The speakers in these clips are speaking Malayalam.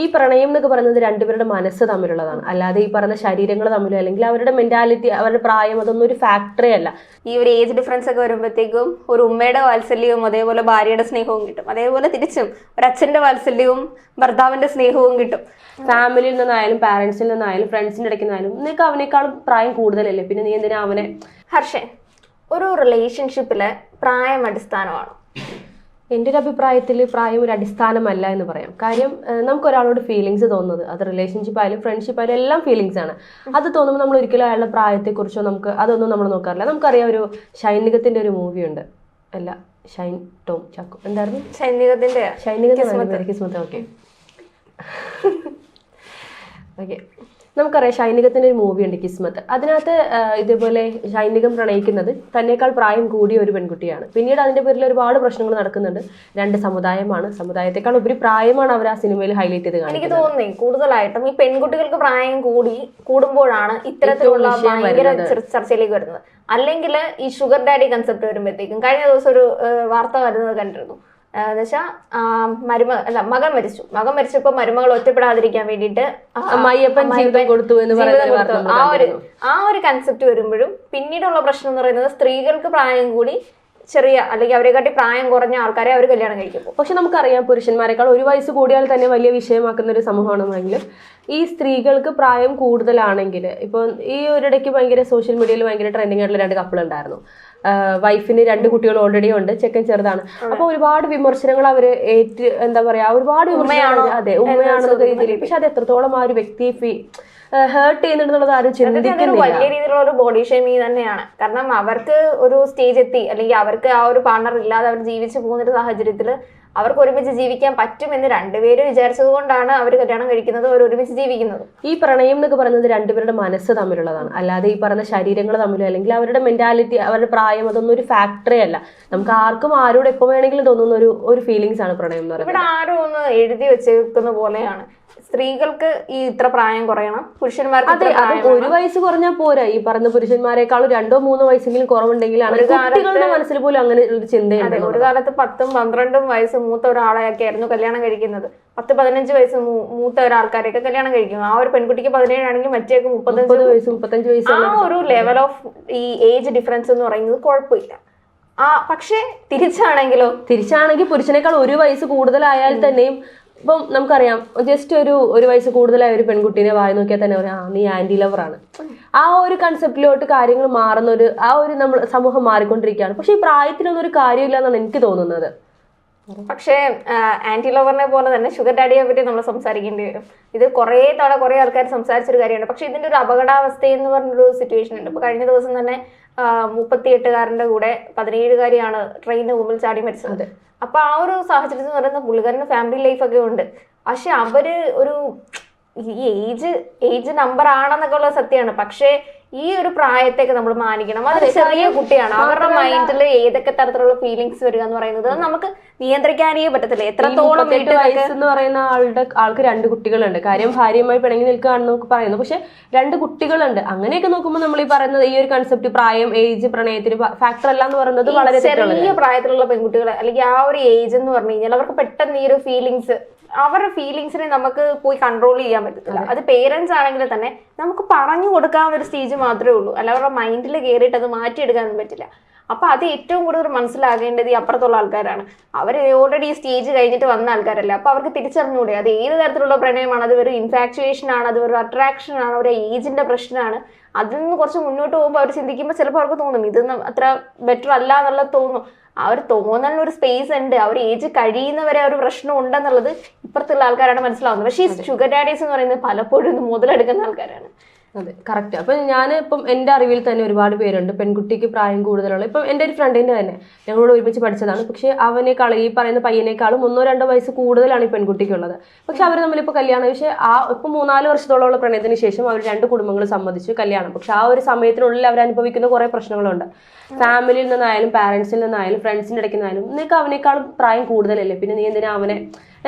ഈ പ്രണയം എന്നൊക്കെ പറയുന്നത് രണ്ടുപേരുടെ മനസ്സ് തമ്മിലുള്ളതാണ്. അല്ലാതെ ഈ പറഞ്ഞ ശരീരങ്ങൾ തമ്മിലോ അല്ലെങ്കിൽ അവരുടെ മെന്റാലിറ്റി അവരുടെ പ്രായം അതൊന്നും ഒരു ഫാക്ടറേ അല്ല. ഈ ഒരു ഏജ് ഡിഫറൻസ് ഒക്കെ വരുമ്പോഴത്തേക്കും ഒരു ഉമ്മയുടെ വാത്സല്യവും അതേപോലെ ഭാര്യയുടെ സ്നേഹവും കിട്ടും. അതേപോലെ തിരിച്ചും ഒരു അച്ഛന്റെ വാത്സല്യവും ഭർത്താവിന്റെ സ്നേഹവും കിട്ടും. ഫാമിലിയിൽ നിന്നായാലും പാരന്റ്സിൽ നിന്നായാലും ഫ്രണ്ട്സിന്റെ ഇടയ്ക്ക് നിന്നായാലും നിനക്ക് അവനേക്കാളും പ്രായം കൂടുതലല്ലേ? പിന്നെ നീ എന്തിനാ അവനെ ഹർഷൻ ഒരു റിലേഷൻഷിപ്പിലെ പ്രായം അടിസ്ഥാനമാണ്. എന്റെ ഒരു അഭിപ്രായത്തിൽ പ്രായം ഒരു അടിസ്ഥാനമല്ല എന്ന് പറയാം. കാര്യം നമുക്ക് ഒരാളോട് ഫീലിങ്സ് തോന്നുന്നത്. അത് റിലേഷൻഷിപ്പ് ആയാലും ഫ്രണ്ട്ഷിപ്പ് ആയാലും എല്ലാം ഫീലിങ്സ് ആണ്. അത് തോന്നുമ്പോൾ നമ്മൾ ഒരിക്കലും അയാളുടെ പ്രായത്തെക്കുറിച്ചോ നമുക്ക് അതൊന്നും നമ്മൾ നോക്കാറില്ല. നമുക്കറിയാം ഒരു ഷൈനികത്തിന്റെ ഒരു മൂവി ഉണ്ട്. അല്ല ഷൈൻ ടോം ചാക്കോ. എന്തായിരുന്നു? സൈനികത്തിന്റെ സൈനികത്തിന്റെ കിസ്മത്ത്. ഓക്കെ. ഓക്കെ. നമുക്കറിയാം ഷൈനികത്തിന്റെ ഒരു മൂവി ഉണ്ട് കിസ്മത്ത്. അതിനകത്ത് ഇതേപോലെ ഷൈനികം പ്രണയിക്കുന്നത് തന്നെക്കാൾ പ്രായം കൂടിയ ഒരു പെൺകുട്ടിയാണ്. പിന്നീട് അതിന്റെ പേരിൽ ഒരുപാട് പ്രശ്നങ്ങൾ നടക്കുന്നുണ്ട്. രണ്ട് സമുദായമാണ്. സമുദായത്തെക്കാൾ ഉപരി പ്രായമാണ് അവർ ആ സിനിമയിൽ ഹൈലൈറ്റ് ചെയ്ത് എനിക്ക് തോന്നുന്നേ കൂടുതലായിട്ടും ഈ പെൺകുട്ടികൾക്ക് പ്രായം കൂടി കൂടുമ്പോഴാണ് ഇത്തരത്തിലുള്ള ഭയങ്കര. ചർച്ചയിലേക്ക് വരുന്നത്. അല്ലെങ്കിൽ ഈ ഷുഗർ ഡാഡി കൺസെപ്റ്റ് വരുമ്പോഴത്തേക്കും കഴിഞ്ഞ ദിവസം ഒരു വാർത്ത വരുന്നത് കണ്ടിരുന്നു. എന്നുവെച്ചാൽ മരുമ അല്ല മകൻ മരിച്ചു. മകൻ മരിച്ചപ്പോ മരുമകൾ ഒറ്റപ്പെടാതിരിക്കാൻ വേണ്ടിയിട്ട് അമ്മായിയപ്പൻ ജീവിതം കൊടുത്തു എന്ന് പറയുന്നത് കൊടുത്തു. ആ ഒരു ആ ഒരു കൺസെപ്റ്റ് വരുമ്പോഴും പിന്നീടുള്ള പ്രശ്നം എന്ന് പറയുന്നത് സ്ത്രീകൾക്ക് പ്രായം കൂടി ചെറിയ അല്ലെങ്കിൽ അവരെക്കാട്ടി പ്രായം കുറഞ്ഞ ആൾക്കാരെ അവർ കല്യാണം കഴിക്കും. പക്ഷെ നമുക്കറിയാം പുരുഷന്മാരെക്കാൾ ഒരു വയസ്സ് കൂടിയാൽ തന്നെ വലിയ വിഷയമാക്കുന്ന ഒരു സമൂഹമാണെന്നെങ്കിലും ഈ സ്ത്രീകൾക്ക് പ്രായം കൂടുതലാണെങ്കിൽ ഇപ്പോൾ ഈ ഒരിടയ്ക്ക് ഭയങ്കര സോഷ്യൽ മീഡിയയിൽ ഭയങ്കര ട്രെൻഡിങ് ആയിട്ടുള്ള രണ്ട് കപ്പിൾ ഉണ്ടായിരുന്നു. വൈഫിന് രണ്ട് കുട്ടികൾ ഓൾറെഡി ഉണ്ട് ചെക്കൻ ചെറുതാണ്. അപ്പൊ ഒരുപാട് വിമർശനങ്ങൾ അവർ ഏറ്റ് എന്താ പറയാ ഒരുപാട് വിമർശനങ്ങൾ അതെ ഉമ്മയാണെന്നൊക്കെ രീതിയിൽ പക്ഷെ അത് എത്രത്തോളം ആ ഒരു വ്യക്തി ഹേർട്ട് ചെയ്യുന്നുണ്ടെന്നുള്ളത് ആരും ചിന്തിക്കുന്നില്ല. വലിയ രീതിയിലുള്ള ഒരു ബോഡി ഷേമിങ് തന്നെയാണ്. കാരണം അവർക്ക് ഒരു സ്റ്റേജ് എത്തി അല്ലെങ്കിൽ അവർക്ക് ആ ഒരു പാർട്ണർ ഇല്ലാതെ അവർ ജീവിച്ചു പോകുന്ന ഒരു സാഹചര്യത്തിൽ അവർക്ക് ഒരുമിച്ച് ജീവിക്കാൻ പറ്റുമെന്ന് രണ്ടുപേരും വിചാരിച്ചത് കൊണ്ടാണ് അവർ കല്യാണം കഴിക്കുന്നത് അവർ ഒരുമിച്ച് ജീവിക്കുന്നത്. ഈ പ്രണയം എന്നൊക്കെ പറയുന്നത് രണ്ടുപേരുടെ മനസ്സ് തമ്മിലുള്ളതാണ്. അല്ലാതെ ഈ പറഞ്ഞ ശരീരങ്ങൾ തമ്മിലോ അല്ലെങ്കിൽ അവരുടെ മെന്റാലിറ്റി അവരുടെ പ്രായം അതൊന്നും ഒരു ഫാക്ടറി അല്ല. നമുക്ക് ആർക്കും ആരോട് എപ്പോ വേണമെങ്കിലും തോന്നുന്ന ഒരു ഒരു ഫീലിങ്സ് ആണ് പ്രണയം എന്ന് പറയുന്നത്. ഇവിടെ ആരോ ഒന്ന് എഴുതി വെച്ചേക്കുന്ന പോലെയാണ്. സ്ത്രീകൾക്ക് ഈ ഇത്ര പ്രായം കുറയണം. പുരുഷന്മാർക്ക് അതെ അത് ഒരു വയസ്സ് കുറഞ്ഞാൽ പോരാ. ഈ പറഞ്ഞ പുരുഷന്മാരെക്കാളും രണ്ടോ മൂന്നോ വയസ്സെങ്കിലും കുറവുണ്ടെങ്കിലാണ്. കുട്ടികളുടെ മനസ്സിൽ പോലും അങ്ങനെ ഒരു ചിന്തയുണ്ട് ഒരു കാലത്ത് പത്തും പന്ത്രണ്ടും വയസ്സ് മൂത്ത ഒരാളെയൊക്കെ ആയിരുന്നു കല്യാണം കഴിക്കുന്നത്. പത്ത് പതിനഞ്ച് വയസ്സ് മൂത്ത ഒരാൾക്കാരെയൊക്കെ കല്യാണം കഴിക്കും. ആ ഒരു പെൺകുട്ടിക്ക് പതിനേഴാണെങ്കിൽ മറ്റേക്ക് മുപ്പത്തഞ്ച് മുപ്പത് വയസ്സ് മുപ്പത്തഞ്ച് വയസ്സ് ആ ഒരു ലെവൽ ഓഫ് ഈ ഏജ് ഡിഫറൻസ് എന്ന് പറയുന്നത് കുഴപ്പമില്ല. ആ പക്ഷേ തിരിച്ചാണെങ്കിലോ? തിരിച്ചാണെങ്കിൽ പുരുഷനേക്കാൾ ഒരു വയസ്സ് കൂടുതലായാൽ തന്നെയും ഇപ്പം നമുക്കറിയാം ജസ്റ്റ് ഒരു ഒരു വയസ്സ് കൂടുതലായ ഒരു പെൺകുട്ടീനെ വായി നോക്കിയാൽ തന്നെ പറയാം ആ നീ ആന്റി ലവറാണ് ആ ഒരു കൺസെപ്റ്റിലോട്ട് കാര്യങ്ങൾ മാറുന്ന ഒരു ആ ഒരു നമ്മൾ സമൂഹം മാറിക്കൊണ്ടിരിക്കുകയാണ്. പക്ഷേ ഈ പ്രായത്തിനൊന്നും ഒരു കാര്യമില്ല എന്നാണ് എനിക്ക് തോന്നുന്നത്. പക്ഷേ ആന്റി ലവറിനെ പോലെ തന്നെ ഷുഗർ ഡാഡിയെ പറ്റി നമ്മൾ സംസാരിക്കേണ്ടി വരും. ഇത് കുറേ തവണ കുറേ ആൾക്കാർ സംസാരിച്ചൊരു കാര്യമാണ് പക്ഷെ ഇതിന്റെ ഒരു അപകടാവസ്ഥ എന്ന് പറഞ്ഞൊരു സിറ്റുവേഷൻ ഉണ്ട്. ഇപ്പൊ കഴിഞ്ഞ ദിവസം തന്നെ മുപ്പത്തിയെട്ടുകാരന്റെ കൂടെ പതിനേഴുകാരിയാണ് ട്രെയിനിന് മുമ്പിൽ ചാടി മരിച്ചത്. അപ്പോൾ ആ ഒരു സാഹചര്യത്തിൽ എന്ന് പറയുന്ന പുള്ളിക്കാരന് ഫാമിലി ലൈഫൊക്കെ ഉണ്ട്. പക്ഷെ അവർ ഒരു ഈ ഏജ് ഏജ് നമ്പർ ആണെന്നൊക്കെ ഉള്ള സത്യമാണ്. പക്ഷേ ഈ ഒരു പ്രായത്തേക്ക് നമ്മൾ മാനിക്കണം. അത് ചെറിയ കുട്ടിയാണ്. അവരുടെ മൈൻഡിൽ ഏതൊക്കെ തരത്തിലുള്ള ഫീലിങ്സ് വരിക എന്ന് പറയുന്നത് നമുക്ക് നിയന്ത്രിക്കാനേ പറ്റത്തില്ല. എത്രത്തോളം എന്ന് പറയുന്ന ആളുടെ ആൾക്ക് രണ്ട് കുട്ടികളുണ്ട്. കാര്യം ഭാര്യയുമായി പിണങ്ങി നിൽക്കുകയാണെന്ന് നമുക്ക് പറയുന്നു. പക്ഷെ രണ്ട് കുട്ടികളുണ്ട്. അങ്ങനെയൊക്കെ നോക്കുമ്പോൾ നമ്മൾ ഈ പറയുന്നത് ഈ ഒരു കൺസെപ്റ്റ് പ്രായം ഏജ് പ്രണയത്തിന് ഫാക്ടർ അല്ല എന്ന് പറയുന്നത് വളരെ ചെറിയ പ്രായത്തിലുള്ള പെൺകുട്ടികൾ അല്ലെങ്കിൽ ആ ഒരു ഏജ് എന്ന് പറഞ്ഞു കഴിഞ്ഞാൽ അവർക്ക് പെട്ടെന്ന് ഈ ഒരു ഫീലിങ്സ് അവരുടെ ഫീലിങ്സിനെ നമുക്ക് പോയി കൺട്രോൾ ചെയ്യാൻ പറ്റത്തില്ല. അത്. പേരൻസ് ആണെങ്കിൽ തന്നെ നമുക്ക് പറഞ്ഞു കൊടുക്കാൻ ഒരു സ്റ്റേജ് മാത്രമേ ഉള്ളൂ. അല്ല അവരുടെ മൈൻഡിൽ കയറിയിട്ട് അത് മാറ്റിയെടുക്കാനൊന്നും പറ്റില്ല. അപ്പൊ അത് ഏറ്റവും കൂടുതൽ മനസ്സിലാകേണ്ടത് ഈ അപ്പുറത്തുള്ള ആൾക്കാരാണ്. അവർ ഓൾറെഡി ഈ സ്റ്റേജ് കഴിഞ്ഞിട്ട് വന്ന ആൾക്കാരല്ല. അപ്പൊ അവർക്ക് തിരിച്ചറിഞ്ഞൂടെ അത് ഏത് തരത്തിലുള്ള പ്രണയമാണ്? അത് വെറും ഇൻഫാക്ച്വേഷൻ ആണ്? അത് ഒരു അട്രാക്ഷൻ ആണ്? ഒരു ഏജിന്റെ പ്രശ്നമാണ്? അതിൽ നിന്ന് കുറച്ച് മുന്നോട്ട് പോകുമ്പോൾ അവർ ചിന്തിക്കുമ്പോൾ ചിലപ്പോൾ അവർക്ക് തോന്നും ഇതൊന്നും അത്ര ബെറ്റർ അല്ല എന്നുള്ളത് തോന്നും. ആ ഒരു തോന്നലിന് ഒരു സ്പേസ് ഉണ്ട്. ആ ഒരു ഏജ് കഴിയുന്നവരെ ഒരു പ്രശ്നം ഉണ്ടെന്നുള്ളത് ഇപ്പുറത്തുള്ള ആൾക്കാരാണ് മനസ്സിലാവുന്നത്. പക്ഷേ ഈ ഷുഗർ ഡാഡീസ് എന്ന് പറയുന്നത് പലപ്പോഴും മുതലെടുക്കുന്ന ആൾക്കാരാണ്. അതെ കറക്റ്റ് അപ്പം ഞാൻ ഇപ്പം എന്റെ അറിവിൽ തന്നെ ഒരുപാട് പേരുണ്ട്. പെൺകുട്ടിക്ക് പ്രായം കൂടുതലുള്ള ഇപ്പം എന്റെ ഒരു ഫ്രണ്ടിന്റെ തന്നെ. ഞങ്ങളോട് ഒരുമിച്ച് പഠിച്ചതാണ്. പക്ഷേ അവനേക്കാൾ ഈ പറയുന്ന പയ്യനേക്കാളും ഒന്നോ രണ്ടോ വയസ്സ് കൂടുതലാണ് ഈ പെൺകുട്ടിക്കുള്ളത്. പക്ഷെ അവർ തമ്മിലിപ്പോൾ കല്യാണം പക്ഷേ ആ ഇപ്പം മൂന്നാൽ വർഷത്തോളമുള്ള പ്രണയത്തിന് ശേഷം അവർ രണ്ട് കുടുംബങ്ങൾ സമ്മതിച്ചു കല്യാണം. പക്ഷെ ആ ഒരു സമയത്തിനുള്ളിൽ അവർ അനുഭവിക്കുന്ന കുറേ പ്രശ്നങ്ങളുണ്ട്. ഫാമിലിയിൽ നിന്നായാലും പാരൻസിൽ നിന്നായാലും ഫ്രണ്ട്സിന്റെ ഇടയ്ക്ക് നിന്നായാലും നിനക്ക് അവനേക്കാളും പ്രായം കൂടുതലല്ലേ? പിന്നെ നീ എന്തിനാ അവനെ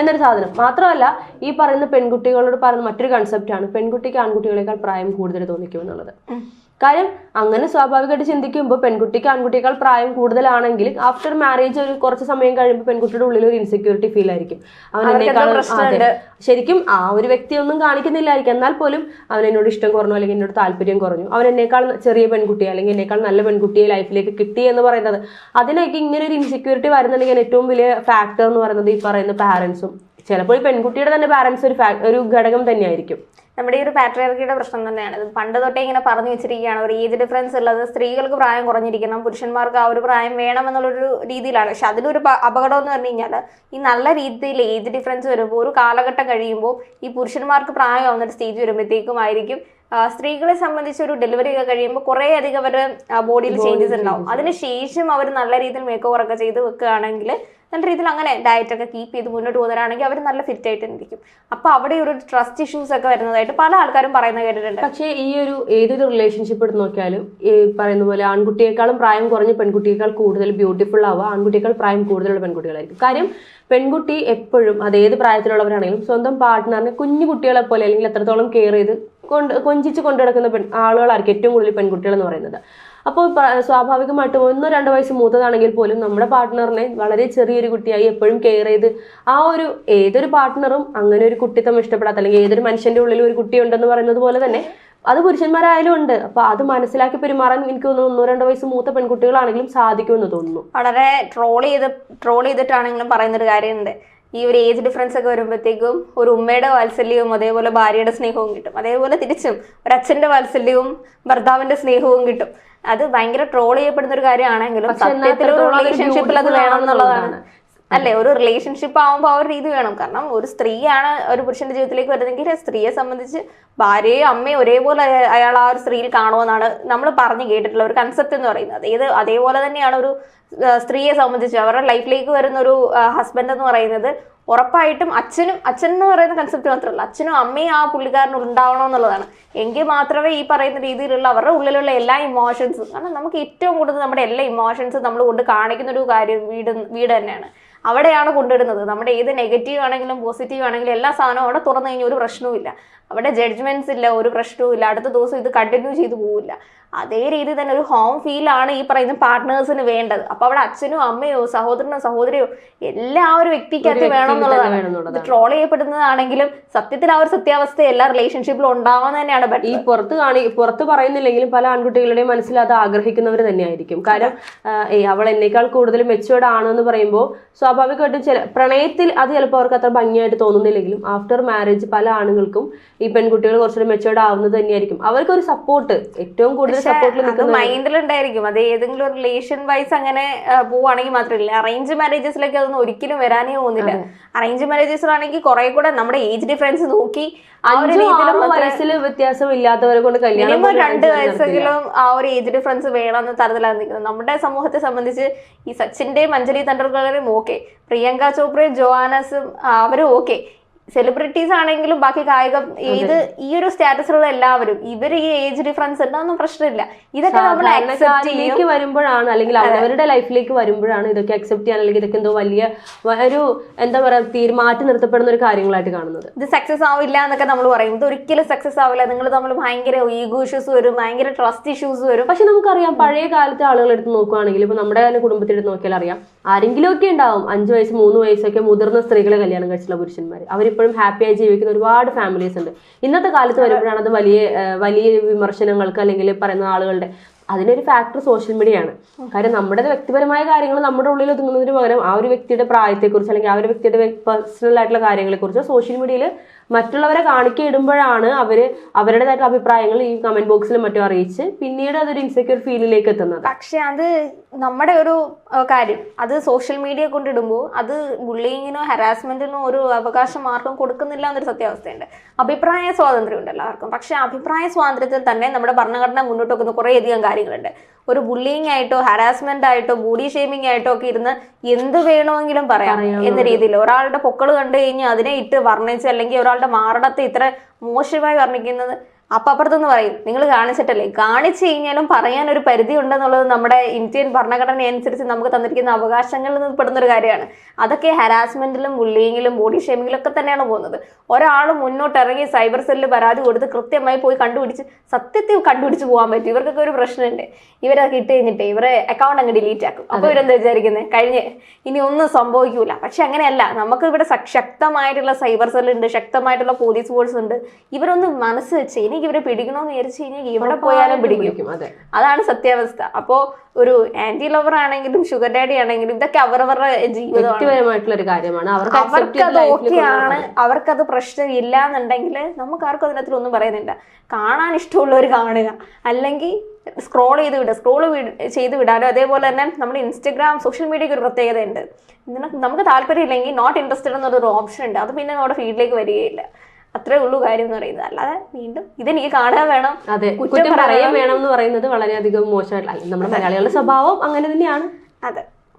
എന്നൊരു സാധനം. മാത്രമല്ല ഈ പറയുന്ന പെൺകുട്ടികളോട് പറയുന്ന മറ്റൊരു കൺസെപ്റ്റാണ് പെൺകുട്ടിക്ക് ആൺകുട്ടികളെക്കാൾ പ്രായം കൂടുതൽ തോന്നിക്കും എന്നുള്ളത്. കാര്യം അങ്ങനെ സ്വാഭാവികമായിട്ട് ചിന്തിക്കുമ്പോൾ പെൺകുട്ടിക്ക് ആൺകുട്ടിയേക്കാൾ പ്രായം കൂടുതലാണെങ്കിൽ ആഫ്റ്റർ മാരേജ് ഒരു കുറച്ച് സമയം കഴിയുമ്പോൾ പെൺകുട്ടിയുടെ ഉള്ളിൽ ഒരു ഇൻസെക്യൂരിറ്റി ഫീൽ ആയിരിക്കും. അതെ. ശരിക്കും ആ ഒരു വ്യക്തി ഒന്നും കാണിക്കുന്നില്ലായിരിക്കും. എന്നാൽ പോലും അവൻ എന്നോട് ഇഷ്ടം കുറഞ്ഞു അല്ലെങ്കിൽ എന്നോട് താല്പര്യം കുറഞ്ഞു. അവൻ എന്നേക്കാൾ ചെറിയ പെൺകുട്ടിയെ അല്ലെങ്കിൽ എന്നേക്കാൾ നല്ല പെൺകുട്ടിയെ ലൈഫിലേക്ക് കിട്ടി എന്ന് പറയുന്നത് അതിനൊക്കെ ഇങ്ങനെ ഒരു ഇൻസെക്യൂരിറ്റി വരുന്നുണ്ടെങ്കിൽ ഏറ്റവും വലിയ ഫാക്ടർ എന്ന് പറയുന്നത് ഈ പറയുന്ന പാരൻസും ചിലപ്പോൾ ഈ പെൺകുട്ടിയുടെ തന്നെ പാരൻസ് ഒരു ഒരു ഘടകം തന്നെയായിരിക്കും. നമ്മുടെ ഈ ഒരു പാട്രിയാർക്കിയുടെ പ്രശ്നം തന്നെയാണ്. ഇത് പണ്ട് തൊട്ടേ ഇങ്ങനെ പറഞ്ഞു വെച്ചിരിക്കുകയാണ്. ഒരു ഏജ് ഡിഫറൻസ് ഉള്ളത് സ്ത്രീകൾക്ക് പ്രായം കുറഞ്ഞിരിക്കണം പുരുഷന്മാർക്ക് ആ ഒരു പ്രായം വേണം എന്നുള്ളൊരു രീതിയിലാണ്. പക്ഷെ അതിലൊരു അപകടം എന്ന് പറഞ്ഞു കഴിഞ്ഞാൽ ഈ നല്ല രീതിയിൽ ഏജ് ഡിഫറൻസ് വരുമ്പോൾ ഒരു കാലഘട്ടം കഴിയുമ്പോൾ ഈ പുരുഷന്മാർക്ക് പ്രായമാവുന്ന ഒരു സ്റ്റേജ് വരുമ്പോഴത്തേക്കും ആയിരിക്കും സ്ത്രീകളെ സംബന്ധിച്ച് ഒരു ഡെലിവറി ഒക്കെ കഴിയുമ്പോൾ കുറേ അധികം അവരുടെ ബോഡിയിൽ ചേഞ്ചസ് ഉണ്ടാവും. അതിനുശേഷം അവർ നല്ല രീതിയിൽ മേക്ക് ഓവർ ഒക്കെ ചെയ്ത് വെക്കുകയാണെങ്കിൽ നല്ല രീതിയിൽ അങ്ങനെ ഡയറ്റ് ഒക്കെ കീപ്പ് ചെയ്ത് മുന്നോട്ട് പോകുന്നവരാണെങ്കിൽ അവർ നല്ല ഫിറ്റ് ആയിട്ട് ഇരിക്കും അപ്പൊ അവിടെ ഒരു ട്രസ്റ്റ് ഇഷ്യൂസ് ഒക്കെ വരുന്നതായിട്ട് പല ആൾക്കാരും പറയുന്നത് കേട്ടിട്ടുണ്ട്. പക്ഷേ ഈ ഒരു ഏതൊരു റിലേഷൻഷിപ്പ് എടുത്ത് നോക്കിയാലും ഈ പറയുന്ന പോലെ ആൺകുട്ടിയേക്കാളും പ്രായം കുറഞ്ഞ പെൺകുട്ടിയേക്കാൾ കൂടുതൽ ബ്യൂട്ടിഫുൾ ആവുക ആൺകുട്ടിയേക്കാൾ പ്രായം കൂടുതലുള്ള പെൺകുട്ടികളായിരിക്കും. കാര്യം പെൺകുട്ടി എപ്പോഴും അത് ഏത് പ്രായത്തിലുള്ളവരാണെങ്കിലും സ്വന്തം പാർട്ട്ണറിനെ കുഞ്ഞു കുട്ടികളെ പോലെ അല്ലെങ്കിൽ എത്രത്തോളം കെയർ ചെയ്ത് കൊണ്ട് കൊഞ്ചിച്ച് കൊണ്ടു നടക്കുന്ന പെൺ ആളുകളായിരിക്കും ഏറ്റവും കൂടുതൽ പെൺകുട്ടികൾ എന്ന് പറയുന്നത്. അപ്പോൾ സ്വാഭാവികമായിട്ടും ഒന്നോ രണ്ടോ വയസ്സ് മൂത്തതാണെങ്കിൽ പോലും നമ്മുടെ പാർട്ട്ണറിനെ വളരെ ചെറിയൊരു കുട്ടിയായി എപ്പോഴും കെയർ ചെയ്ത് ആ ഒരു ഏതൊരു പാർട്ട്ണറും അങ്ങനെ ഒരു കുട്ടിത്തം ഇഷ്ടപ്പെടാത്ത അല്ലെങ്കിൽ ഏതൊരു മനുഷ്യന്റെ ഉള്ളിൽ ഒരു കുട്ടിയുണ്ടെന്ന് പറയുന്നത് പോലെ തന്നെ അത് പുരുഷന്മാരായാലും ഉണ്ട്. അപ്പൊ അത് മനസ്സിലാക്കി പെരുമാറാൻ എനിക്ക് തോന്നുന്നു ഒന്നോ രണ്ടോ വയസ്സ് മൂത്ത പെൺകുട്ടികളാണെങ്കിലും സാധിക്കുമെന്ന് തോന്നുന്നു. വളരെ ട്രോൾ ചെയ്ത് ട്രോൾ ചെയ്തിട്ടാണെങ്കിലും പറയുന്നൊരു കാര്യമുണ്ട്. ഈ ഒരു ഏജ് ഡിഫറൻസ് ഒക്കെ വരുമ്പോഴത്തേക്കും ഒരു ഉമ്മയുടെ വാത്സല്യവും അതേപോലെ ഭാര്യയുടെ സ്നേഹവും കിട്ടും. അതേപോലെ തിരിച്ചും ഒരു അച്ഛന്റെ വാത്സല്യവും ഭർത്താവിന്റെ സ്നേഹവും കിട്ടും. അത് ഭയങ്കര ട്രോൾ ചെയ്യപ്പെടുന്ന ഒരു കാര്യമാണെങ്കിലും സത്യത്തിൽ റിലേഷൻഷിപ്പിൽ അത് വേണം എന്നുള്ളതാണ്. അല്ലെ? ഒരു റിലേഷൻഷിപ്പ് ആവുമ്പോൾ ആ ഒരു രീതി വേണം. കാരണം ഒരു സ്ത്രീയാണ് ഒരു പുരുഷന്റെ ജീവിതത്തിലേക്ക് വരുന്നതെങ്കിൽ സ്ത്രീയെ സംബന്ധിച്ച് ഭാര്യയും അമ്മയും ഒരേപോലെ അയാൾ ആ ഒരു സ്ത്രീയിൽ കാണുമെന്നാണ് നമ്മൾ പറഞ്ഞു കേട്ടിട്ടുള്ള ഒരു കൺസെപ്റ്റ് എന്ന് പറയുന്നത്. ഏത് അതേപോലെ തന്നെയാണ് ഒരു സ്ത്രീയെ സംബന്ധിച്ച് അവരുടെ ലൈഫിലേക്ക് വരുന്ന ഒരു ഹസ്ബൻഡ് എന്ന് പറയുന്നത് ഉറപ്പായിട്ടും അച്ഛനും അച്ഛൻ എന്ന് പറയുന്ന കൺസെപ്റ്റ് മാത്രമല്ല. അച്ഛനും അമ്മയും ആ പുള്ളിക്കാരനും ഉണ്ടാവണം എന്നുള്ളതാണ്. എങ്കിൽ മാത്രമേ ഈ പറയുന്ന രീതിയിലുള്ള അവരുടെ ഉള്ളിലുള്ള എല്ലാ ഇമോഷൻസും കാരണം നമുക്ക് ഏറ്റവും കൂടുതൽ നമ്മുടെ എല്ലാ ഇമോഷൻസും നമ്മൾ കൊണ്ട് കാണിക്കുന്ന ഒരു കാര്യം വീട് വീട് തന്നെയാണ്. അവിടെയാണ് കൊണ്ടിടുന്നത് നമ്മുടെ ഏത് നെഗറ്റീവ് ആണെങ്കിലും പോസിറ്റീവ് ആണെങ്കിലും എല്ലാ സാധനവും അവിടെ തുറന്നു കഴിഞ്ഞാൽ ഒരു പ്രശ്നവും അവിടെ ജഡ്ജ്മെന്റ്സ് ഇല്ല ഒരു പ്രശ്നവും ഇല്ല അടുത്ത ദിവസം ഇത് കണ്ടിന്യൂ ചെയ്തു പോവില്ല. അതേ രീതി തന്നെ ഒരു ഹോം ഫീലാണ് ആണ് ഈ പറയുന്ന പാർട്ട്നേഴ്സിന് വേണ്ടത്. അപ്പൊ അവിടെ അച്ഛനോ അമ്മയോ സഹോദരനോ സഹോദരിയോ എല്ലാ ആ ഒരു വ്യക്തിക്കകത്ത് വേണം എന്നുള്ളതാണ് ട്രോൾ ചെയ്യപ്പെടുന്നതാണെങ്കിലും സത്യത്തിൽ ആ ഒരു സത്യാവസ്ഥ എല്ലാ റിലേഷൻഷിപ്പിലും ഉണ്ടാവുന്ന തന്നെയാണ്. ഈ പുറത്ത് കാണി പുറത്ത് പറയുന്നില്ലെങ്കിലും പല ആൺകുട്ടികളുടെയും മനസ്സിൽ അത് ആഗ്രഹിക്കുന്നവർ തന്നെയായിരിക്കും. കാരണം ഏയ് അവൾ എന്നേക്കാൾ കൂടുതൽ മെച്ചുവേർഡ് ആണെന്ന് പറയുമ്പോൾ സ്വാഭാവികമായിട്ടും ചില പ്രണയത്തിൽ അത് ചിലപ്പോൾ അവർക്ക് അത്ര ഭംഗിയായിട്ട് തോന്നുന്നില്ലെങ്കിലും ആഫ്റ്റർ മാരേജ് പല ആണുങ്ങൾക്കും ഈ പെൺകുട്ടികൾ കുറച്ചുകൂടി മെച്ചുവേർഡ് ആവുന്നത് തന്നെയായിരിക്കും. അവർക്ക് ഒരു സപ്പോർട്ട് ഏറ്റവും കൂടുതൽ സപ്പോർട്ടിൽ നിൽക്കുന്ന മൈൻഡിലുണ്ടായിരിക്കും. അത് ഏതെങ്കിലും ഒരു റിലേഷൻ വൈസ് അങ്ങനെ പോവാണെങ്കിൽ മാത്രമല്ല അറേഞ്ച് മാരേജസിലേക്ക് അതൊന്നും ഒരിക്കലും വരാനേ പോകുന്നില്ല. അറേഞ്ച് മാരേജസിലാണെങ്കിൽ കുറെ കൂടെ നമ്മുടെ ഏജ് ഡിഫറൻസ് നോക്കി ആ ഒരു വയസ്സിൽ വ്യത്യാസം ഇല്ലാത്തവരെ കൊണ്ട് കല്യാണം രണ്ട്. വയസ്സെങ്കിലും ആ ഒരു ഏജ് ഡിഫറൻസ് വേണമെന്ന് തരത്തിലാണ് നിൽക്കുന്നത്. നമ്മുടെ സമൂഹത്തെ സംബന്ധിച്ച് ഈ സച്ചിന്റെയും അഞ്ജലി തണ്ടർക്കറും ഓക്കെ പ്രിയങ്ക ചോപ്രയും ജോഹാനസും അവരും ഓക്കെ സെലിബ്രിറ്റീസ് ആണെങ്കിലും ബാക്കി കായിക ഇത് ഈ ഒരു സ്റ്റാറ്റസിലുള്ള എല്ലാവരും ഇവർ ഈ ഏജ് ഡിഫറൻസ് ഉണ്ടാകുന്ന പ്രശ്നമില്ല. ഇതൊക്കെ നമ്മൾ അക്സെപ്റ്റ് ചെയ്യും. വരുമ്പോഴാണ് അല്ലെങ്കിൽ അവരുടെ ലൈഫിലേക്ക് വരുമ്പോഴാണ് ഇതൊക്കെ അക്സെപ്റ്റ് ചെയ്യാൻ അല്ലെങ്കിൽ ഇതൊക്കെ എന്തോ വലിയ ഒരു എന്താ പറയാ തീരുമാറ്റി നിർത്തപ്പെടുന്ന ഒരു കാര്യങ്ങളായിട്ട് കാണുന്നത്. ഇത് സക്സസ് ആവില്ല എന്നൊക്കെ നമ്മൾ പറയും. ഇത് ഒരിക്കലും സക്സസ് ആവില്ല. നിങ്ങൾ തമ്മിൽ ഭയങ്കര ഈഗോ ഇഷ്യൂസ് വരും ഭയങ്കര ട്രസ്റ്റ് ഇഷ്യൂസ് വരും. പക്ഷെ നമുക്കറിയാം പഴയ കാലത്തെ ആളുകൾ എടുത്ത് നോക്കുവാണെങ്കിൽ ഇപ്പൊ നമ്മുടെ എടുത്ത് നോക്കിയാൽ അറിയാം ആരെങ്കിലും ഒക്കെ ഉണ്ടാവും. അഞ്ചു വയസ്സ് മൂന്ന് വയസ്സൊക്കെ മുതിർന്ന സ്ത്രീകളെ കല്യാണം കഴിച്ചിട്ടുള്ള പുരുഷന്മാർ അവരിപ്പോഴും ഹാപ്പിയായി ജീവിക്കുന്ന ഒരുപാട് ഫാമിലീസ് ഉണ്ട്. ഇന്നത്തെ കാലത്ത് വരുമ്പോഴാണ് അത് വലിയ വലിയ വിമർശനങ്ങൾക്ക് അല്ലെങ്കിൽ പറയുന്ന ആളുകളുടെ അതിനൊരു ഫാക്ടർ സോഷ്യൽ മീഡിയയാണ് ആണ്. കാര്യം നമ്മുടെ വ്യക്തിപരമായ കാര്യങ്ങൾ നമ്മുടെ ഉള്ളിൽ ഒതുങ്ങുന്നതിന് പകരം ആ ഒരു വ്യക്തിയുടെ പ്രായത്തെക്കുറിച്ച് അല്ലെങ്കിൽ ആ ഒരു വ്യക്തിയുടെ പേഴ്സണൽ ആയിട്ടുള്ള കാര്യങ്ങളെക്കുറിച്ച് സോഷ്യൽ മീഡിയയിൽ മറ്റുള്ളവരെ കാണിക്ക ഇടുമ്പോഴാണ് അവർ അവരുടേതായിട്ടുള്ള അഭിപ്രായങ്ങൾ ഈ കമന്റ് ബോക്സിൽ മറ്റും അറിയിച്ച് പിന്നീട് അതൊരു ഇൻസെക്യൂർ ഫീലിലേക്ക് എത്തുന്നത്. പക്ഷെ അത് നമ്മുടെ ഒരു കാര്യം. അത് സോഷ്യൽ മീഡിയ കൊണ്ടിടുമ്പോൾ അത് ബുള്ളിങ്ങിനോ ഹരാസ്മെന്റിനോ ഒരു അവകാശം ആർക്കും കൊടുക്കുന്നില്ല എന്നൊരു സത്യാവസ്ഥയുണ്ട്. അഭിപ്രായ സ്വാതന്ത്ര്യം ഉണ്ട് എല്ലാവർക്കും. പക്ഷെ അഭിപ്രായ സ്വാതന്ത്ര്യത്തിൽ തന്നെ നമ്മുടെ ഭരണഘടന മുന്നോട്ട് വെക്കുന്ന കുറേയധികം കാര്യങ്ങളുണ്ട്. ഒരു ബുള്ളിങ് ആയിട്ടോ ഹരാസ്മെന്റ് ആയിട്ടോ ബോഡി ഷേമിംഗ് ആയിട്ടോ ഒക്കെ ഇരുന്ന് എന്ത് വേണമെങ്കിലും പറയാം എന്ന രീതിയിൽ. ഒരാളുടെ പൊക്കൾ കണ്ടു കഴിഞ്ഞാൽ അതിനെ ഇട്ട് വർണിച്ച് അല്ലെങ്കിൽ ഒരാളുടെ മാറിടത്തെ ഇത്ര മോശമായി വർണിക്കുന്നത് അപ്പൊ അപ്പുറത്തുനിന്ന് പറയും നിങ്ങൾ കാണിച്ചിട്ടല്ലേ? കാണിച്ചു കഴിഞ്ഞാലും പറയാൻ ഒരു പരിധി ഉണ്ടെന്നുള്ളത് നമ്മുടെ ഇന്ത്യൻ ഭരണഘടന അനുസരിച്ച് നമുക്ക് തന്നിരിക്കുന്ന അവകാശങ്ങളിൽ നിന്ന് പെടുന്ന ഒരു കാര്യമാണ്. അതൊക്കെ ഹരാസ്മെന്റിലും ബുള്ളിങ്ങിലും ബോഡി ഷേമിങ്ങിലും ഒക്കെ തന്നെയാണ് പോകുന്നത്. ഒരാൾ മുന്നോട്ട് ഇറങ്ങി സൈബർ സെല്ലിൽ പരാതി കൊടുത്ത് കൃത്യമായി പോയി കണ്ടുപിടിച്ച് സത്യത്തിൽ കണ്ടുപിടിച്ച് പോകാൻ പറ്റും. ഇവർക്കൊക്കെ ഒരു പ്രശ്നമുണ്ട്. ഇവരൊക്കെ ഇട്ട് കഴിഞ്ഞിട്ട് ഇവരെ അക്കൗണ്ട് അങ്ങ് ഡിലീറ്റ് ആക്കും. അപ്പൊ ഇവരെന്താ വിചാരിക്കുന്നത് കഴിഞ്ഞ് ഇനി ഒന്നും സംഭവിക്കൂല. പക്ഷെ അങ്ങനെയല്ല. നമുക്ക് ഇവിടെ ശക്തമായിട്ടുള്ള സൈബർ സെല്ലുണ്ട് ശക്തമായിട്ടുള്ള പോലീസ് ഫോഴ്സ് ഉണ്ട്. ഇവരൊന്നും മനസ്സ് വെച്ച് എനിക്ക് ഇവരെ പിടിക്കണമെന്ന് വിചാരിച്ചു കഴിഞ്ഞാൽ ഇവിടെ പോയാലും പിടിക്കും. അതെ. അതാണ് സത്യാവസ്ഥ. അപ്പോ ഒരു ആന്റി ലവർ ആണെങ്കിലും ഷുഗർ ഡാഡി ആണെങ്കിലും ഇതൊക്കെ അവരവരുടെ ജീവിതമായിട്ടുള്ള ഒരു കാര്യമാണ്. അവർക്ക് അത് ഓക്കെയാണ്. അവർക്കത് പ്രശ്നം ഇല്ല എന്നുണ്ടെങ്കിൽ നമുക്ക് ആർക്കും അതിനകത്തിൽ ഒന്നും പറയുന്നില്ല. കാണാൻ ഇഷ്ടമുള്ളവർ കാണുക. അല്ലെങ്കിൽ സ്ക്രോൾ ചെയ്ത് വിടുക. സ്ക്രോൾ ചെയ്ത് വിടാനോ അതേപോലെ തന്നെ നമ്മുടെ ഇൻസ്റ്റഗ്രാം സോഷ്യൽ മീഡിയയ്ക്ക് ഒരു പ്രത്യേകത ഉണ്ട് നമുക്ക് താല്പര്യം ഇല്ലെങ്കിൽ നോട്ട് ഇൻട്രസ്റ്റഡ് എന്നൊരു ഓപ്ഷൻ ഉണ്ട്. അത് പിന്നെ നമ്മുടെ ഫീൽഡിലേക്ക് വരികയില്ല. അത്രേ ഉള്ളൂ കാര്യം എന്ന് പറയുന്നത്. അല്ലാതെ വീണ്ടും ഇതെനിക്ക് കാണാൻ വേണം. അതെ കുറ്റം പറയാൻ വേണം എന്ന് പറയുന്നത് വളരെയധികം മോശമായിട്ടുള്ള അല്ലെങ്കിൽ നമ്മുടെ മലയാളികളുടെ സ്വഭാവം അങ്ങനെ തന്നെയാണ്. അതെ.